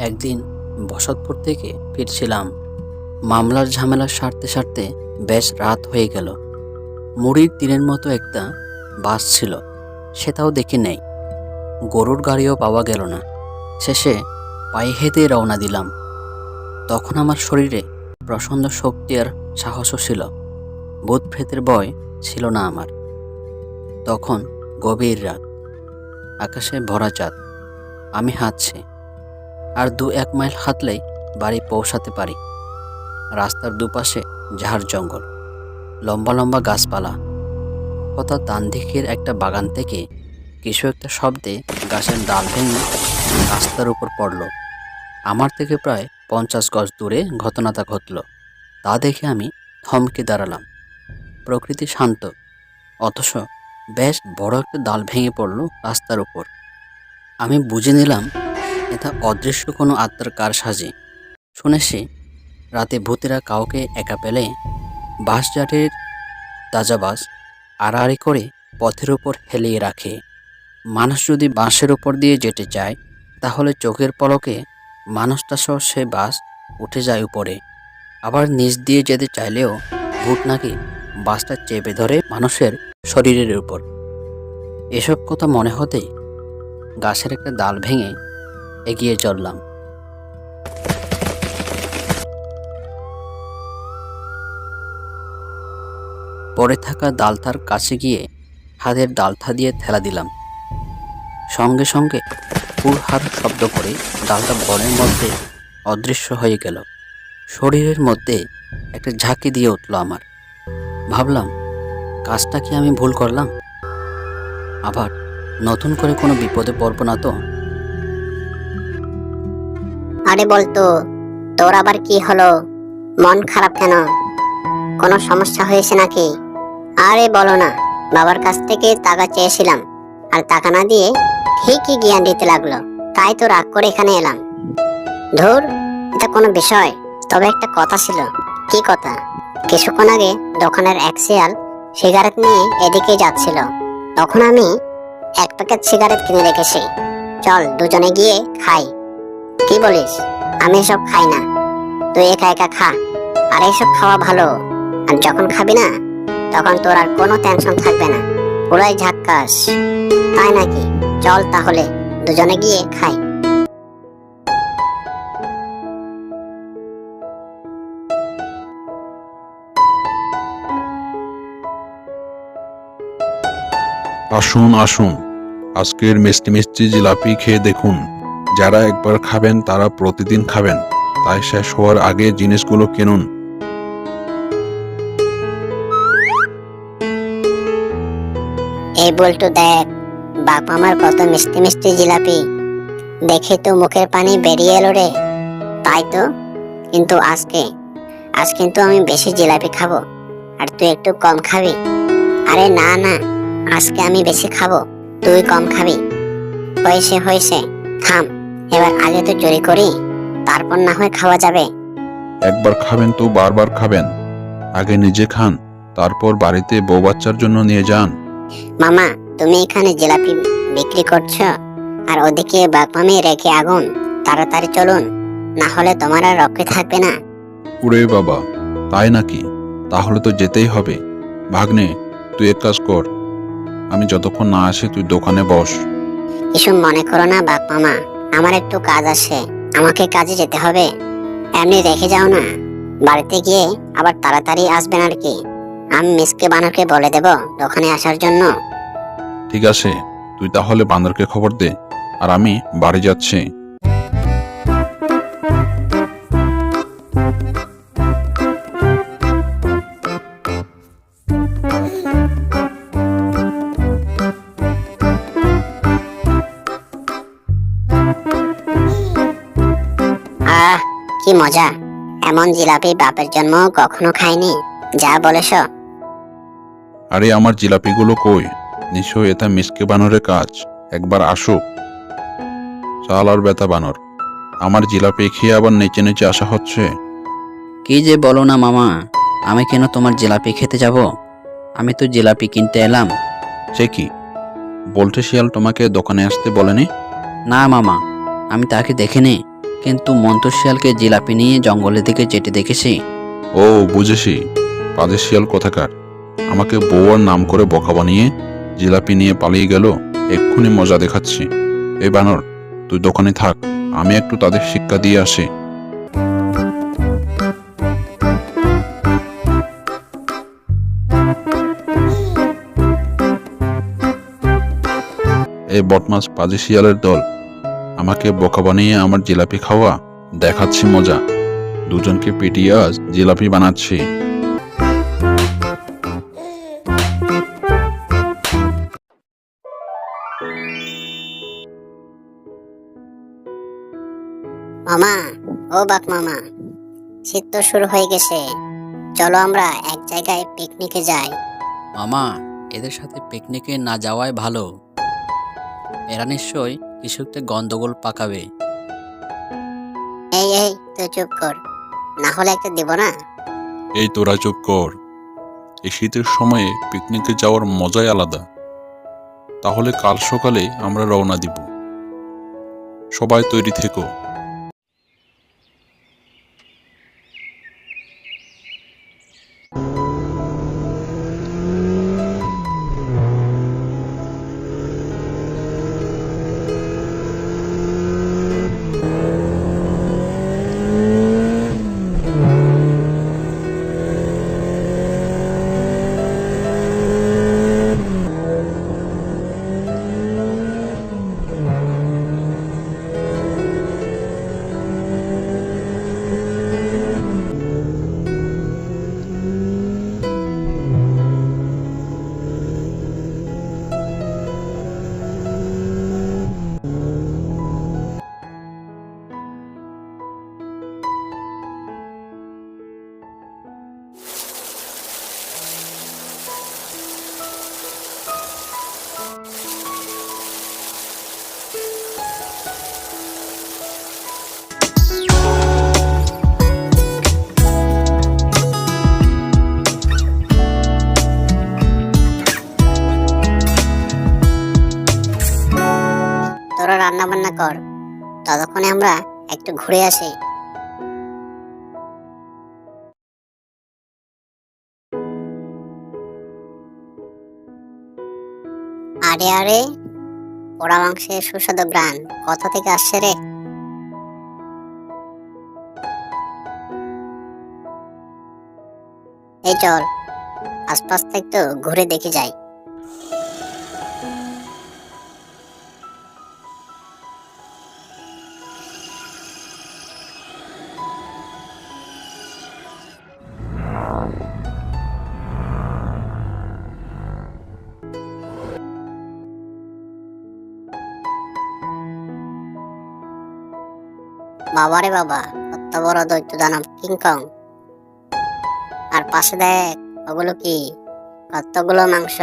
একদিন বসতপুর থেকে ফিরছিলাম। মামলার ঝামেলা সারতে সারতে বেশ রাত হয়ে গেল। মুড়ির তীরের মতো একটা বাস ছিল, সেটাও দেখি নেই। গরুর গাড়িও পাওয়া গেল না। শেষে পায়ে হেঁটে রওনা দিলাম। তখন আমার শরীরে প্রচণ্ড শক্তি আর সাহসও ছিল। ভূত প্রেতের ভয় ছিল না আমার। তখন গভীর রাত। আকাশে ভরা চাঁদ। আমি হাঁটছি। আর দু এক মাইল হাঁটলেই বাড়ি পৌঁছাতে পারি। রাস্তার দুপাশে ঝাড় জঙ্গল, লম্বা লম্বা গাছপালা হঠাৎ ডান দিকের একটা বাগান থেকে কিছু একটা শব্দে গাছের ডাল ভেঙে রাস্তার উপর পড়ল। আমার থেকে প্রায় পঞ্চাশ গজ দূরে ঘটনাটা ঘটল, তা দেখে আমি থমকে দাঁড়ালাম। প্রকৃতি শান্ত, অথচ বেশ বড় একটা ডাল ভেঙে পড়ল রাস্তার উপর। আমি বুঝে নিলাম এটা অদৃশ্য কোনো আত্মার কার সাজে? শুনেছি রাতে ভূতেরা কাউকে একা পেলে বাঁশজাটের তাজা বাস আড়াআড়ি করে পথের উপর হেলিয়ে রাখে। মানুষ যদি বাঁশের উপর দিয়ে যেতে চায়, তাহলে চোখের পলকে মানুষটা সহ সে বাস উঠে যায় উপরে। আবার নিচ দিয়ে যেতে চাইলেও ভূত নাকি বাসটা চেপে ধরে মানুষের শরীরের উপর। এসব কথা মনে হতেই গাছের একটা ডাল ভেঙে এগিয়ে চললাম। পড়ে থাকা ডালতার কাছে গিয়ে হাতের ডালথা দিয়ে ঠেলা দিলাম। সঙ্গে সঙ্গে হুড়হার শব্দ করে ডালটা বনের মধ্যে অদৃশ্য হয়ে গেল। শরীরের মধ্যে একটা ঝাঁকি দিয়ে উঠল আমার। ভাবলাম, কাজটা কি আমি ভুল করলাম? আবার নতুন করে কোনো বিপদে পড়ব না তো? আরে বলতো, তোর আবার কি হলো? মন খারাপ কেন? কোনো সমস্যা হয়েছে নাকি? আরে বলো না, বাবার কাছ থেকে টাকা চেয়েছিলাম, আর টাকা না দিয়ে ঠিকই জ্ঞান দিতে লাগল, তাই তো রাগ করে এখানে এলাম। ধুর, এটা কোনো বিষয়, তবে একটা কথা ছিল। কি কথা? কিছুক্ষণ আগে দোকানের এক শিয়াল সিগারেট নিয়ে এদিকে যাচ্ছিল। তখন আমি এক প্যাকেট সিগারেট কিনে রেখেছি। চল দুজনে গিয়ে খাই। কি বলিস? আমি এসব খাই না। তুই একা একা খা। আর এসব খাওয়া ভালো। আর যখন খাবি না, তখন তোর আর কোনো টেনশন থাকবে না। পুরাই ঝাক্কাস তাই নাকি? চল তাহলে, দুজনে গিয়ে খাই। আসুন আসুন। আজকের মিষ্টি মিষ্টি জিলাপি খেয়ে দেখুন। যারা একবার খাবেন, তারা প্রতিদিন খাবেন। তাই শেষ হওয়ার আগে জিনিসগুলো কিনুন। এই বলটু দেখ, বাপ আমার কত মিষ্টি মিষ্টি জিলাপি। দেখে তো মুখের পানি বেরিয়ে এলো রে। তাই তো, কিন্তু আজকে, আজ কিন্তু আমি বেশি জিলাপি খাব, আর তুই একটু কম খাবি। আরে না না, আজকে আমি বেশি খাব, তুই কম খাবি। হয়েছে হয়েছে, থাম। এবার আগে তো চুরি করি তারপর না হয় খাওয়া যাবে। একবার খাবেন তো বারবার খাবেন। আগে নিজে খান তারপর বাড়িতে বউ বাচ্চার জন্য নিয়ে যান। মামা তুমি এখানে জিলাপি বিক্রি করছ? আর ওদিকে বাগমামি রেখে আগুন তাড়াতাড়ি চলুন না হলে তোমার আর রক্ষে থাকবে না। উরে বাবা তাই নাকি? তাহলে তো যেতেই হবে। ভাগ্নে তুই এক কাজ কর। আমি যতক্ষণ না আসি তুই দোকানে বস। এসব মনে করো না বাপ মামা। আমার একটু কাজ আছে, আমাকে কাজে যেতে হবে। এমনি রেখে যাও না। বাড়িতে গিয়ে আবার তাড়াতাড়ি আসবেন আর কি। আমি মিসকে বানরকে বলে দেব দোকানে আসার জন্য। ঠিক আছে, তুই তাহলে বান্দরকে খবর দে। আর আমি বাড়ি যাচ্ছি। কি মজা? এমন জিলাপি বাপের জন্ম কখনো খাইনি যা বলেছ। আরে আমার জিলাপিগুলো কই? নিশ্চয় এটা মিসকে বানরের কাজ। একবার আসুক চাল আর বেতা বানর। আমার জিলাপি খেয়ে আবার নেচে নেচে আসা হচ্ছে। কি যে বলো না মামা আমি কেন তোমার জিলাপি খেতে যাব? আমি তো জিলাপি কিনতে এলাম। সে কি? বলতে শিয়াল তোমাকে দোকানে আসতে বলেনি? না মামা আমি তাকে দেখিনি। কিন্তু মন্টু শিয়ালকে জিলাপি নিয়ে জঙ্গলের দিকে যেতে দেখেছি। ও, বুঝেছি। পাজে শিয়াল কোথাকার? আমাকে বউয়ার নাম করে বকা বানিয়ে জিলাপি নিয়ে পালিয়ে গেল, এক্ষুনি মজা দেখাচ্ছি। এই বানর, তুই দোকানে থাক, আমি একটু তাদের শিক্ষা দিয়ে আসি। এই বটমাস পাজি শিয়ালের দল আমাকে বোকা বানিয়ে আমার জিলাপি খাওয়া? দেখাচ্ছি মজা। দুজনকে পিটিয়ে আজ জিলাপি বানাচ্ছি। মামা ও বাক মামা শীত তো শুরু হয়ে গেছে। চলো আমরা এক জায়গায় পিকনিকে যাই। মামা এদের সাথে পিকনিকে না যাওয়াই ভালো। এরা নিশ্চয়ই কিছুতে গন্ডগোল পাকাবে। এই এই তুই চুপ কর। না হলে একটা দিব না? এই তোরা চুপ কর। এই শীতের সময়ে পিকনিকে যাওয়ার মজাই আলাদা। তাহলে কাল সকালে আমরা রওনা দিব। সবাই তৈরি থেকো। তোরা রান্না বান্না কর। ততক্ষণে আমরা একটু ঘুরে আসি। আরে আরে, পোড়া মাংসের সুস্বাদু গ্রান কোথা থেকে আসছে রে? এই চল আশপাশ থেকে একটু ঘুরে দেখে যাই। বাবারে বাবা কত বড় দৈত্য দানব কিংকং আর পাশে দেখ ওগুলো কি? কতগুলো মাংস?